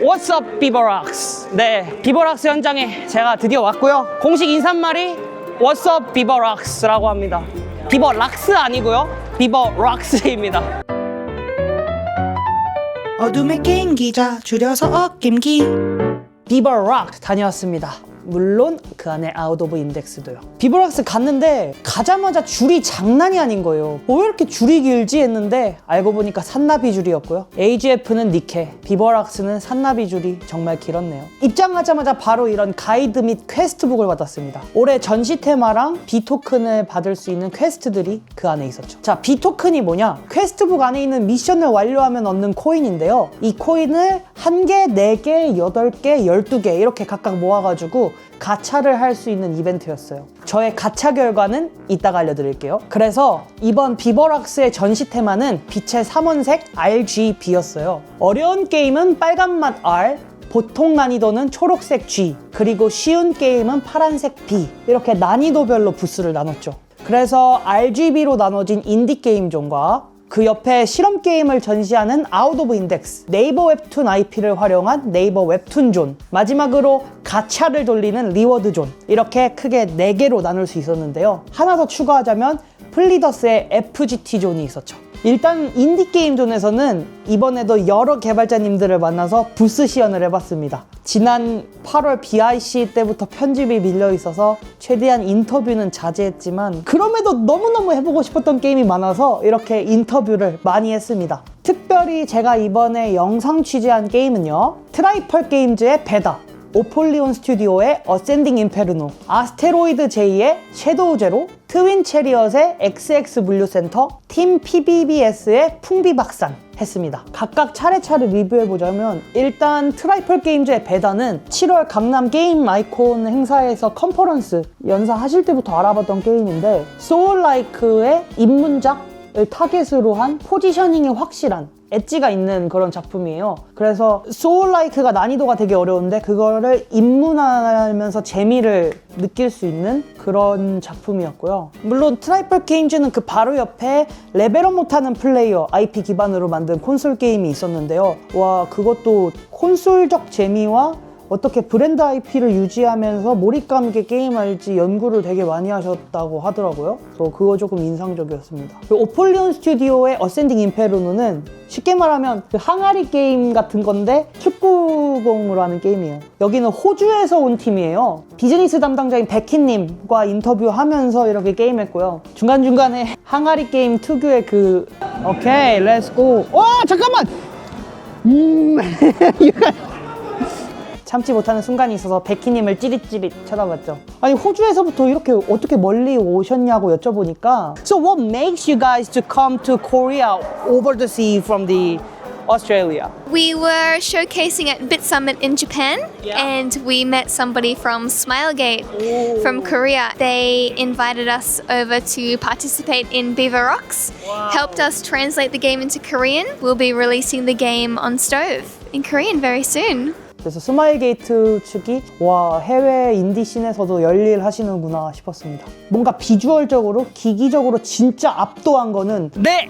What's up, 비버락스? 네, 비버락스 현장에 제가 드디어 왔고요. 공식 인사말이 What's up, 비버락스라고 합니다. 비버락스 아니고요. 비버락스입니다. 어둠의 게임 기자 줄여서 어 김기 비버락 다녀왔습니다. 물론 그 안에 아웃 오브 인덱스도요. 비버락스 갔는데 가자마자 줄이 장난이 아닌 거예요. 어, 왜 이렇게 줄이 길지 했는데 알고 보니까 산나비 줄이었고요. AGF는 니케, 비버락스는 산나비 줄이 정말 길었네요. 입장하자마자 바로 이런 가이드 및 퀘스트북을 받았습니다. 올해 전시 테마랑 비토큰을 받을 수 있는 퀘스트들이 그 안에 있었죠. 자, 비토큰이 뭐냐? 퀘스트북 안에 있는 미션을 완료하면 얻는 코인인데요. 이 코인을 한 개, 네 개, 여덟 개, 열두 개 이렇게 각각 모아가지고 가차를 할 수 있는 이벤트였어요. 저의 가차 결과는 이따가 알려드릴게요. 그래서 이번 비버락스의 전시 테마는 빛의 삼원색 RGB였어요. 어려운 게임은 빨간 맛 R, 보통 난이도는 초록색 G, 그리고 쉬운 게임은 파란색 B. 이렇게 난이도별로 부스를 나눴죠. 그래서 RGB로 나눠진 인디 게임 존과 그 옆에 실험 게임을 전시하는 아웃 오브 인덱스, 네이버 웹툰 IP를 활용한 네이버 웹툰 존, 마지막으로 가차를 돌리는 리워드 존 이렇게 크게 4개로 나눌 수 있었는데요. 하나 더 추가하자면 플리더스의 FGT 존이 있었죠. 일단 인디게임 존에서는 이번에도 여러 개발자님들을 만나서 부스 시연을 해봤습니다. 지난 8월 BIC 때부터 편집이 밀려 있어서 최대한 인터뷰는 자제했지만 그럼에도 너무너무 해보고 싶었던 게임이 많아서 이렇게 인터뷰를 많이 했습니다. 특별히 제가 이번에 영상 취재한 게임은요. 트라이펄 게임즈의 베다, 오폴리온 스튜디오의 어센딩 인페르노, 아스테로이드 J의 섀도우 제로, 트윈 체리엇의 XX 물류센터, 팀 PBBS의 풍비박산 했습니다. 각각 차례차례 리뷰해보자면 일단 트라이플 게임즈의 배다는 7월 강남 게임 아이콘 행사에서 컨퍼런스 연사하실 때부터 알아봤던 게임인데 소울라이크의 입문작을 타겟으로 한 포지셔닝이 확실한 엣지가 있는 그런 작품이에요. 그래서 소울라이크가 난이도가 되게 어려운데 그거를 입문하면서 재미를 느낄 수 있는 그런 작품이었고요. 물론 트라이플 게임즈는 그 바로 옆에 레벨업 못하는 플레이어 IP 기반으로 만든 콘솔 게임이 있었는데요. 와 그것도 콘솔적 재미와 어떻게 브랜드 IP를 유지하면서 몰입감 있게 게임할지 연구를 되게 많이 하셨다고 하더라고요. 그래서 그거 조금 인상적이었습니다. 그리고 오폴리온 스튜디오의 어센딩 인페르노는 쉽게 말하면 그 항아리 게임 같은 건데 축구공으로 하는 게임이에요. 여기는 호주에서 온 팀이에요. 비즈니스 담당자인 베키님과 인터뷰하면서 이렇게 게임했고요. 중간중간에 항아리 게임 특유의 그 오케이 렛츠고 와 잠깐만 음 참지 못하는 순간이 있어서 베키님을 찌릿찌릿 쳐다봤죠. 아니 호주에서부터 이렇게 어떻게 멀리 오셨냐고 여쭤보니까 So what makes you guys to come to Korea over the sea from the Australia? We were showcasing at Bit Summit in Japan Yeah. and we met somebody from Smilegate from Korea. They invited us over to participate in Beaver Rocks, helped us translate the game into Korean. We'll be releasing the game on Stove in Korean very soon. 그래서 스마일 게이트 측이 와 해외 인디 씬에서도 열일 하시는구나 싶었습니다. 뭔가 비주얼적으로 기기적으로 진짜 압도한 거는 네!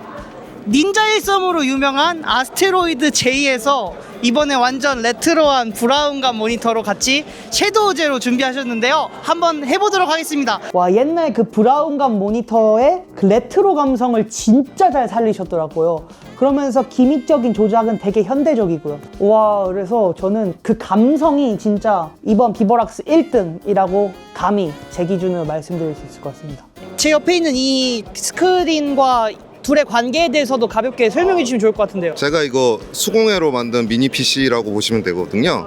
닌자 일섬으로 유명한 아스테로이드 J에서 이번에 완전 레트로한 브라운관 모니터로 같이 섀도우 제로 준비하셨는데요. 한번 해보도록 하겠습니다. 와 옛날 그 브라운감 모니터의 그 레트로 감성을 진짜 잘 살리셨더라고요. 그러면서 기믹적인 조작은 되게 현대적이고요. 와 그래서 저는 그 감성이 진짜 이번 비버락스 1등이라고 감히 제 기준으로 말씀드릴 수 있을 것 같습니다. 제 옆에 있는 이 스크린과 둘의 관계에 대해서도 가볍게 설명해 주시면 좋을 것 같은데요. 제가 이거 수공예로 만든 미니 PC라고 보시면 되거든요.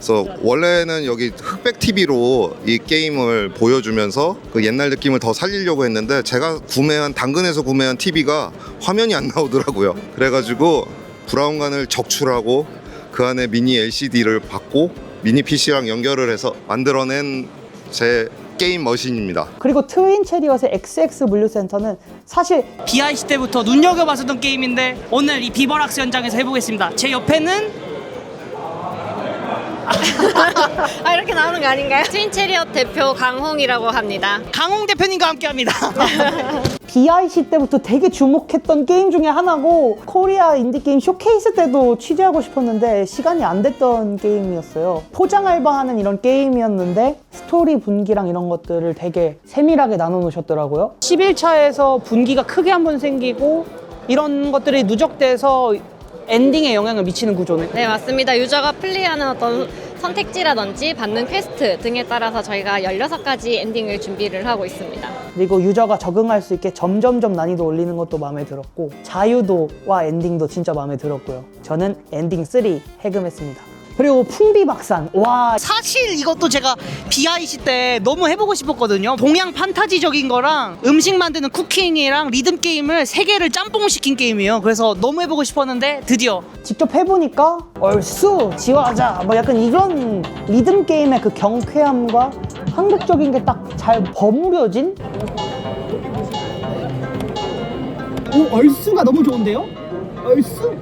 그래서 원래는 여기 흑백 TV로 이 게임을 보여주면서 그 옛날 느낌을 더 살리려고 했는데 제가 구매한 당근에서 구매한 TV가 화면이 안 나오더라고요. 그래가지고 브라운관을 적출하고 그 안에 미니 LCD를 받고 미니 PC랑 연결을 해서 만들어낸 제 게임 머신입니다. 그리고 트윈 체리엇의 XX 물류센터는 사실 BIC 때부터 눈여겨봤었던 게임인데 오늘 이 비버락스 현장에서 해보겠습니다. 제 옆에는 아 이렇게 나오는 거 아닌가요? 트윈체리엇 대표 강홍이라고 합니다. 강홍 대표님과 함께합니다. BIC 때부터 되게 주목했던 게임 중에 하나고 코리아 인디게임 쇼케이스 때도 취재하고 싶었는데 시간이 안 됐던 게임이었어요. 포장 알바하는 이런 게임이었는데 스토리 분기랑 이런 것들을 되게 세밀하게 나눠 놓으셨더라고요. 11차에서 분기가 크게 한 번 생기고 이런 것들이 누적돼서 엔딩에 영향을 미치는 구조네. 네, 맞습니다. 유저가 플레이하는 어떤 선택지라든지 받는 퀘스트 등에 따라서 저희가 16가지 엔딩을 준비를 하고 있습니다. 그리고 유저가 적응할 수 있게 점점점 난이도 올리는 것도 마음에 들었고 자유도와 엔딩도 진짜 마음에 들었고요. 저는 엔딩 3 해금했습니다. 그리고 풍비박산 와 사실 이것도 제가 BIC 때 너무 해보고 싶었거든요. 동양 판타지적인 거랑 음식 만드는 쿠킹이랑 리듬 게임을 세 개를 짬뽕 시킨 게임이에요. 그래서 너무 해보고 싶었는데 드디어 직접 해보니까 얼쑤 지화자 뭐 약간 이런 리듬 게임의 그 경쾌함과 한국적인 게 딱 잘 버무려진 오 얼쑤가 너무 좋은데요? 얼쑤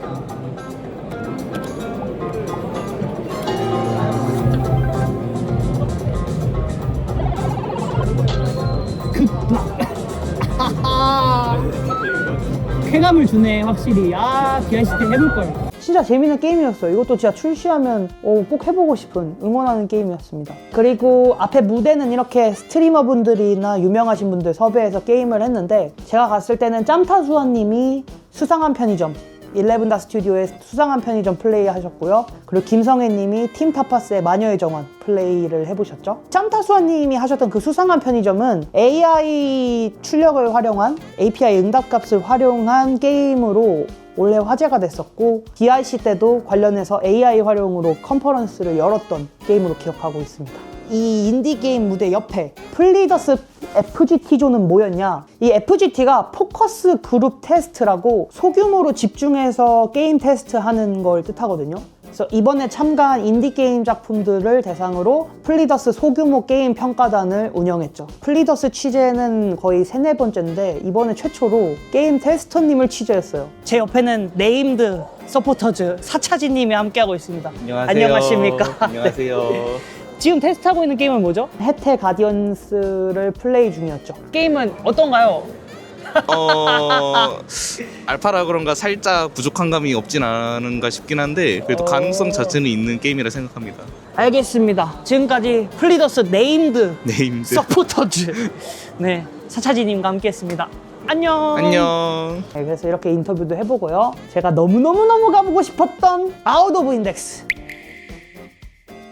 쾌감을 주네 확실히. 아때 해볼걸 진짜 재밌는 게임이었어요. 이것도 진짜 출시하면 어, 꼭 해보고 싶은 응원하는 게임이었습니다. 그리고 앞에 무대는 이렇게 스트리머 분들이나 유명하신 분들 섭외해서 게임을 했는데 제가 갔을 때는 짬타수아님이 수상한 편의점 11다 스튜디오의 수상한 편의점 플레이 하셨고요. 그리고 김성애 님이 팀 타파스의 마녀의 정원 플레이를 해보셨죠. 짬타수아 님이 하셨던 그 수상한 편의점은 AI 출력을 활용한 API 응답값을 활용한 게임으로 원래 화제가 됐었고 DIC 때도 관련해서 AI 활용으로 컨퍼런스를 열었던 게임으로 기억하고 있습니다. 이 인디 게임 무대 옆에 플리더스 FGT존은 뭐였냐? 이 FGT가 포커스 그룹 테스트라고 소규모로 집중해서 게임 테스트 하는 걸 뜻하거든요. 그래서 이번에 참가한 인디 게임 작품들을 대상으로 플리더스 소규모 게임 평가단을 운영했죠. 플리더스 취재는 거의 세네 번째인데 이번에 최초로 게임 테스터님을 취재했어요. 제 옆에는 네임드 서포터즈 사차지님이 함께하고 있습니다. 안녕하세요. 안녕하십니까? 네. 안녕하세요. 지금 테스트하고 있는 게임은 뭐죠? 해태 가디언스를 플레이 중이었죠. 게임은 어떤가요? 어, 알파라 그런가 살짝 부족한 감이 없진 않은가 싶긴 한데 그래도 가능성 자체는 있는 게임이라 생각합니다. 알겠습니다. 지금까지 플리더스 네임드 네임드. 서포터즈 네 사차지님과 함께했습니다. 안녕. 안녕. 네, 그래서 이렇게 인터뷰도 해보고요. 제가 너무너무너무 가보고 싶었던 아웃 오브 인덱스.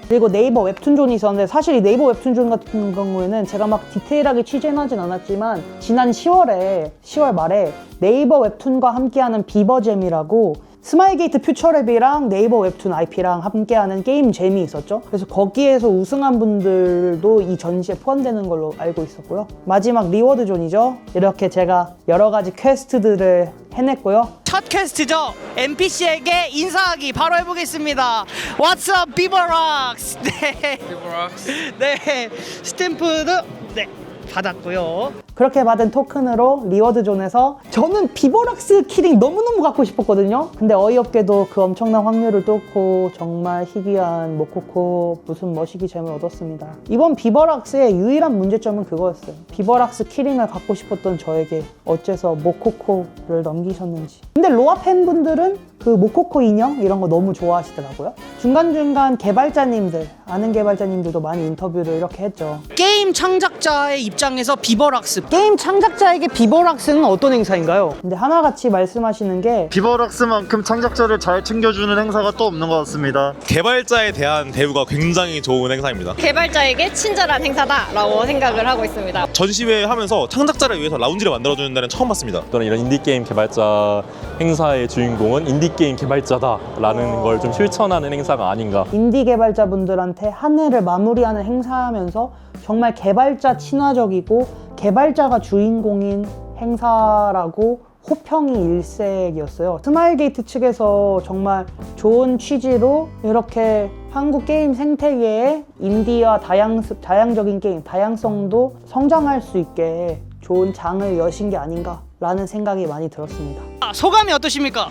그리고 네이버 웹툰존이 있었는데 사실 이 네이버 웹툰존 같은 경우에는 제가 막 디테일하게 취재는 하진 않았지만 지난 10월에 10월 말에 네이버 웹툰과 함께하는 비버잼이라고 스마일게이트 퓨처랩이랑 네이버 웹툰 IP랑 함께하는 게임 잼이 있었죠. 그래서 거기에서 우승한 분들도 이 전시에 포함되는 걸로 알고 있었고요. 마지막 리워드존이죠. 이렇게 제가 여러 가지 퀘스트들을 해냈고요. 첫 퀘스트죠. NPC에게 인사하기 바로 해보겠습니다. What's up, 비버락스? 네. 비버락스. 네. 스탬프도 네 받았고요. 그렇게 받은 토큰으로 리워드 존에서 저는 비버락스 키링 너무너무 갖고 싶었거든요. 근데 어이없게도 그 엄청난 확률을 뚫고 정말 희귀한 모코코 무슨 머시기 잼을 얻었습니다. 이번 비버락스의 유일한 문제점은 그거였어요. 비버락스 키링을 갖고 싶었던 저에게 어째서 모코코를 넘기셨는지. 근데 로아 팬분들은 그 모코코 인형 이런 거 너무 좋아하시더라고요. 중간중간 개발자님들, 아는 개발자님들도 많이 인터뷰를 이렇게 했죠. 게임 창작자의 입장에서 비버락스 게임 창작자에게 비버락스는 어떤 행사인가요? 근데 하나같이 말씀하시는 게 비버락스만큼 창작자를 잘 챙겨주는 행사가 또 없는 것 같습니다. 개발자에 대한 대우가 굉장히 좋은 행사입니다. 개발자에게 친절한 행사다라고 생각을 하고 있습니다. 전시회 하면서 창작자를 위해서 라운지를 만들어주는 데는 처음 봤습니다. 저는 이런 인디게임 개발자 행사의 주인공은 인디 게임 개발자다라는 걸 좀 실천하는 행사가 아닌가 인디 개발자분들한테 한 해를 마무리하는 행사하면서 정말 개발자 친화적이고 개발자가 주인공인 행사라고 호평이 일색이었어요. 스마일게이트 측에서 정말 좋은 취지로 이렇게 한국 게임 생태계에 인디와 다양, 다양적인 게임, 다양성도 성장할 수 있게 좋은 장을 여신 게 아닌가라는 생각이 많이 들었습니다. 아, 소감이 어떠십니까?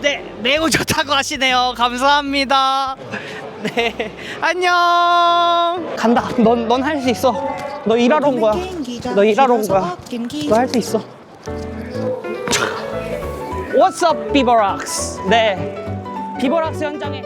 네, 매우 좋다고 하시네요. 감사합니다. 네, 안녕. 간다. 넌 넌 할 수 있어. 너 일하러 온 거야. 너 일하러 온 거야. 너 할 수 있어. What's up, 비버락스? 네. 비버락스 현장에